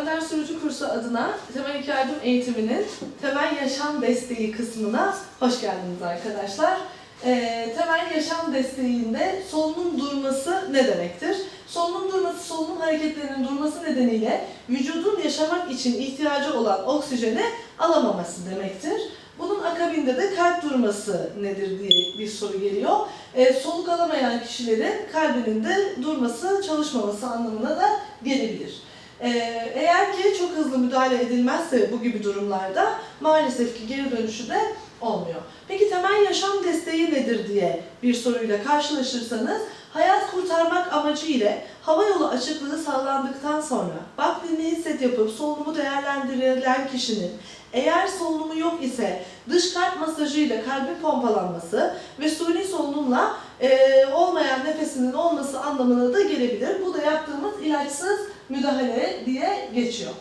Önder Sürücü Kursu adına temel yardım eğitiminin temel yaşam desteği kısmına hoş geldiniz arkadaşlar. Ee, temel yaşam desteğinde solunum durması ne demektir? Solunum durması, solunum hareketlerinin durması nedeniyle vücudun yaşamak için ihtiyacı olan oksijeni alamaması demektir. Bunun akabinde de kalp durması nedir diye bir soru geliyor. Ee, soluk alamayan kişilerin kalbinin de durması, çalışmaması anlamına da gelebilir. Ee, eğer ki çok hızlı müdahale edilmezse bu gibi durumlarda maalesef ki geri dönüşü de olmuyor. Peki temel yaşam desteği nedir diye bir soruyla karşılaşırsanız hayat kurtarmak amacı ile hava yolu açıklığı sağlandıktan sonra bak dinle hisset yapıp solunumu değerlendirilen kişinin eğer solunumu yok ise dış kalp masajıyla kalbin pompalanması ve suni solunumla e, olmayan nefesinin olması anlamına da gelebilir. Bu da yaptığımız ilaçsız müdahale diye geçiyor.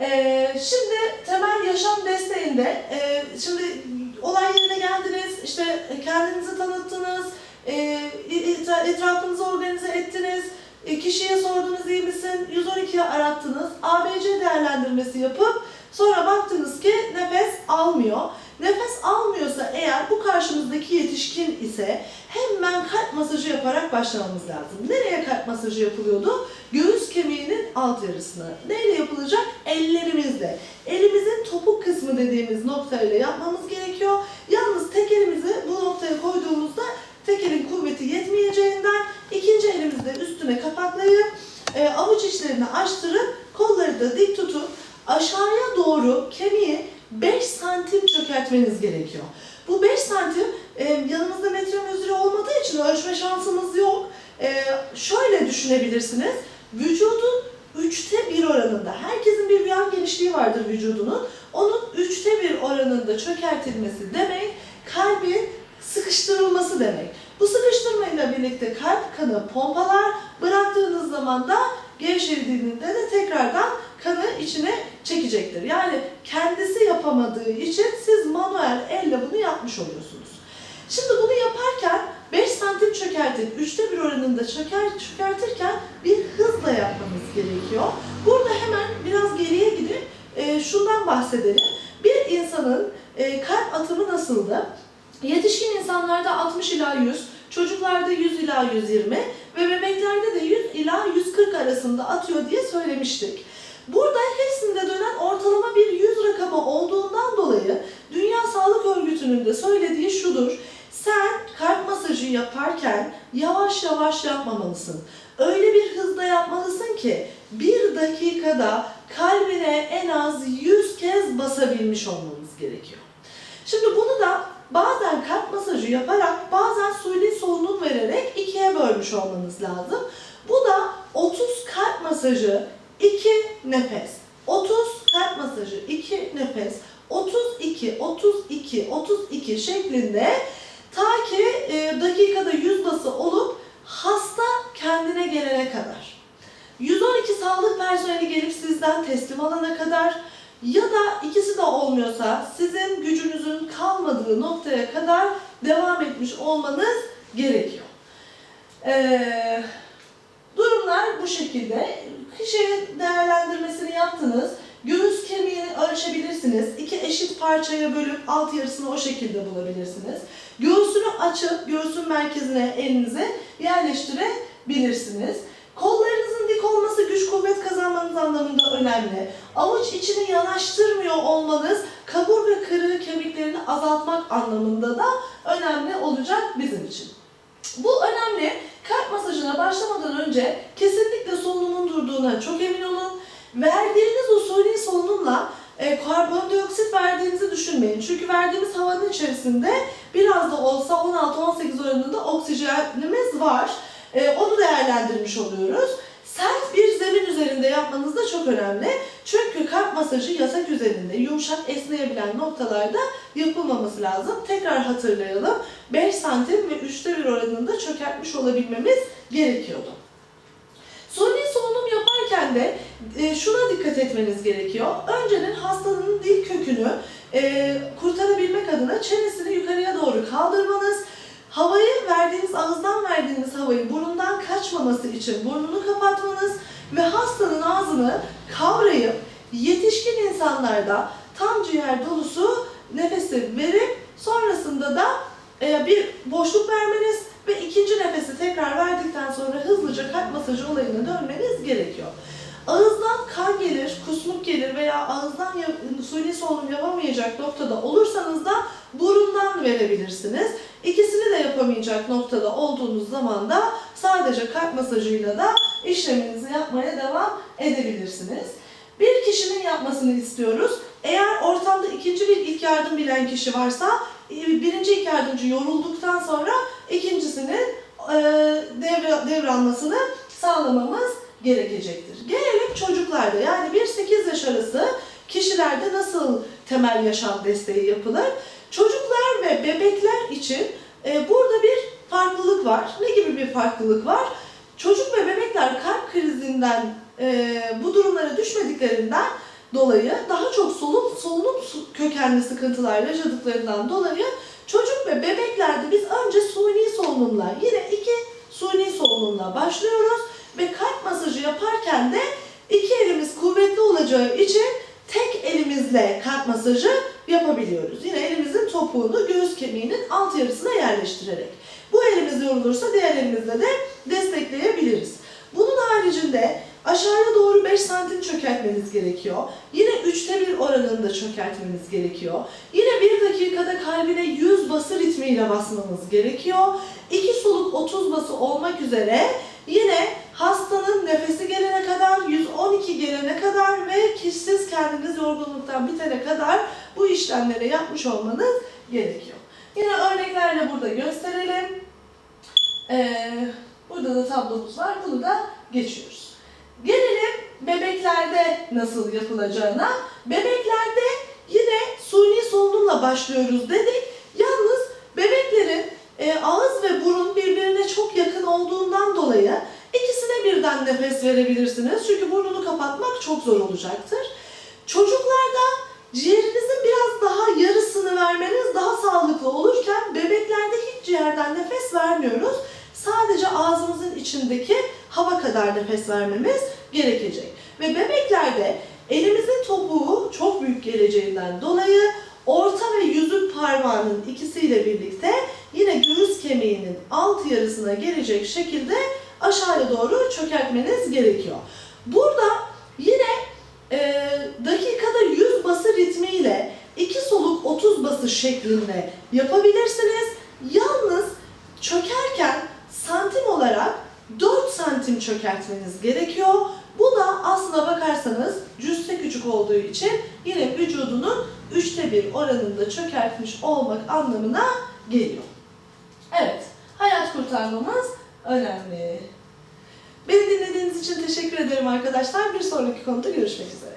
Ee, şimdi temel yaşam desteğinde, e, şimdi olay yerine geldiniz, işte kendinizi tanıttınız, e, etra- etrafınızı organize ettiniz, e, kişiye sordunuz iyi misin, 112'ye arattınız, ABC değerlendirmesi yapıp sonra baktınız ki nefes almıyor. Nefes almıyorsa eğer bu karşımızdaki yetişkin ise hemen kalp masajı yaparak başlamamız lazım. Nereye kalp masajı yapılıyordu? Göğüs kemiğinin alt yarısına. Neyle yapılacak? Ellerimizle. Elimizin topuk kısmı dediğimiz noktayla yapmamız gerekiyor. Yalnız tek elimizi bu noktaya koyduğumuzda tek elin kuvveti yetmeyeceğinden ikinci elimizde üstüne kapaklayıp e, avuç içlerini açtırıp kolları da dik tutup aşağıya doğru kemiği 5 santim çökertmeniz gerekiyor. Bu 5 santim e, yanımızda metrometre olmadığı için ölçme şansımız yok. E, şöyle düşünebilirsiniz. Vücudun üçte bir oranında, herkesin bir yan genişliği vardır vücudunun. Onun üçte bir oranında çökertilmesi demek kalbin sıkıştırılması demek. Bu sıkıştırmayla birlikte kalp kanı pompalar, bıraktığınız zaman da gevşediğinde de tekrardan kanı içine çekecektir. Yani kendisi yapamadığı için siz manuel elle bunu yapmış oluyorsunuz. Şimdi bunu yaparken 5 santim çökertip 3'te bir oranında çöker, çökertirken bir hızla yapmamız gerekiyor. Burada hemen biraz geriye gidip e, şundan bahsedelim. Bir insanın e, kalp atımı nasıldı? Yetişkin insanlarda 60 ila 100, çocuklarda 100 ila 120 ve bebeklerde de 100 ila 140 arasında atıyor diye söylemiştik. Burada hepsinde dönen ortalama bir 100 rakamı olduğundan dolayı Dünya Sağlık Örgütü'nün de söylediği şudur. Sen kalp masajı yaparken yavaş yavaş yapmamalısın. Öyle bir hızda yapmalısın ki bir dakikada kalbine en az 100 kez basabilmiş olmamız gerekiyor. Şimdi bunu da bazen kalp masajı yaparak bazen suni solunum vererek ikiye bölmüş olmanız lazım. Bu da 30 kalp masajı 2 nefes. 30 kalp masajı 2 nefes. 32, 32, 32 şeklinde ta ki e, dakikada 100 bası olup hasta kendine gelene kadar. 112 sağlık personeli gelip sizden teslim alana kadar ya da ikisi de olmuyorsa sizin gücünüzün kalmadığı noktaya kadar devam etmiş olmanız gerekiyor. Ee, durumlar bu şekilde. Kişi değerlendirmesini yaptınız. Göğüs kemiğini ölçebilirsiniz. İki eşit parçaya bölüp alt yarısını o şekilde bulabilirsiniz. Göğsünü açıp göğsün merkezine elinizi yerleştirebilirsiniz. Kollarınızın dik olması güç kuvvet kazanmanız anlamında önemli. Avuç içini yanaştırmıyor olmanız kaburga kırığı kemiklerini azaltmak anlamında da önemli olacak bizim için. Bu önemli. Kalp masajına başlamadan önce kesinlikle solunumun durduğuna çok emin olun. Verdiğiniz suni solunumla e, karbondioksit verdiğinizi düşünmeyin. Çünkü verdiğimiz havanın içerisinde biraz da olsa 16-18 oranında oksijenimiz var. E, onu değerlendirmiş oluyoruz. Sert bir zemin üzerinde yapmanız da çok önemli. Çünkü kalp masajı yatak üzerinde yumuşak esneyebilen noktalarda yapılmaması lazım. Tekrar hatırlayalım. 5 santim ve 3'te 1 oranında çökertmiş olabilmemiz gerekiyordu. Suni solunum yaparken de e, şuna dikkat etmeniz gerekiyor. Önceden hastanın dil kökünü e, kurtarabilmek adına çenesini yukarıya doğru kaldırmanız, havayı verdiğiniz, ağızdan verdiğiniz havayı burundan kaçmaması için burnunu kapatmanız ve hastanın ağzını kavrayıp yetişkin insanlarda tam ciğer dolusu nefesi verip sonrasında da e, bir boşluk vermeniz ve ikinci nefesi tekrar verdikten sonra hızlıca kalp masajı olayına dönmeniz gerekiyor. Ağızdan kan gelir, kusmuk gelir veya ağızdan suni solunum yapamayacak noktada olursanız da burundan verebilirsiniz. İkisini de yapamayacak noktada olduğunuz zaman da sadece kalp masajıyla da işleminizi yapmaya devam edebilirsiniz. Bir kişinin yapmasını istiyoruz. Eğer ortamda ikinci bir ilk yardım bilen kişi varsa e, birinci ilk yardımcı yorulduktan sonra ikincisinin e, devre, devralmasını sağlamamız gerekecektir. Gelelim çocuklarda yani 1-8 yaş arası kişilerde nasıl temel yaşam desteği yapılır? Çocuklar ve bebekler için e, burada bir farklılık var. Ne gibi bir farklılık var? Çocuk ve bebekler kalp krizinden e, bu durumlara düşmediklerinden dolayı daha çok solunum, solunum kökenli sıkıntılar yaşadıklarından dolayı çocuk ve bebeklerde biz önce suni solunumla yine iki suni solunumla başlıyoruz ve kalp masajı yaparken de iki elimiz kuvvetli olacağı için elimizle kalp masajı yapabiliyoruz. Yine elimizin topuğunu göğüs kemiğinin alt yarısına yerleştirerek. Bu elimiz yorulursa diğer elimizle de destekleyebiliriz. Bunun haricinde aşağıya doğru 5 santim çökertmeniz gerekiyor. Yine 3'te 1 oranında çökertmeniz gerekiyor. Yine 1 dakikada kalbine 100 bası ritmiyle basmanız gerekiyor. 2 soluk 30 bası olmak üzere yine hastanın nefesi gelene kadar, 112 gelene kadar ve kendiniz yorgunluktan bitene kadar bu işlemleri yapmış olmanız gerekiyor. Yine örneklerle burada gösterelim. Ee, burada da tablomuz var. Bunu da geçiyoruz. Gelelim bebeklerde nasıl yapılacağına. Bebeklerde yine suni solunumla başlıyoruz dedik. Yalnız bebeklerin e, ağız ve burun birbirine çok yakın olduğundan dolayı ikisine birden nefes verebilirsiniz. Çünkü burnunu kapatmak çok zor olacaktır. Çocuklarda ciğerinizin biraz daha yarısını vermeniz daha sağlıklı olurken bebeklerde hiç ciğerden nefes vermiyoruz. Sadece ağzımızın içindeki hava kadar nefes vermemiz gerekecek. Ve bebeklerde elimizin topuğu çok büyük geleceğinden dolayı orta ve yüzük parmağının ikisiyle birlikte yine göğüs kemiğinin alt yarısına gelecek şekilde aşağıya doğru çökertmeniz gerekiyor. Burada yine e, dakikada 100 bası ritmiyle 2 soluk 30 bası şeklinde yapabilirsiniz. Yalnız çökerken santim olarak 4 santim çökertmeniz gerekiyor. Bu da aslına bakarsanız cüsse küçük olduğu için yine vücudunun üçte bir oranında çökertmiş olmak anlamına geliyor. Evet, hayat kurtarmamız önemli. Beni dinlediğiniz için teşekkür ederim arkadaşlar. Bir sonraki konuda görüşmek üzere.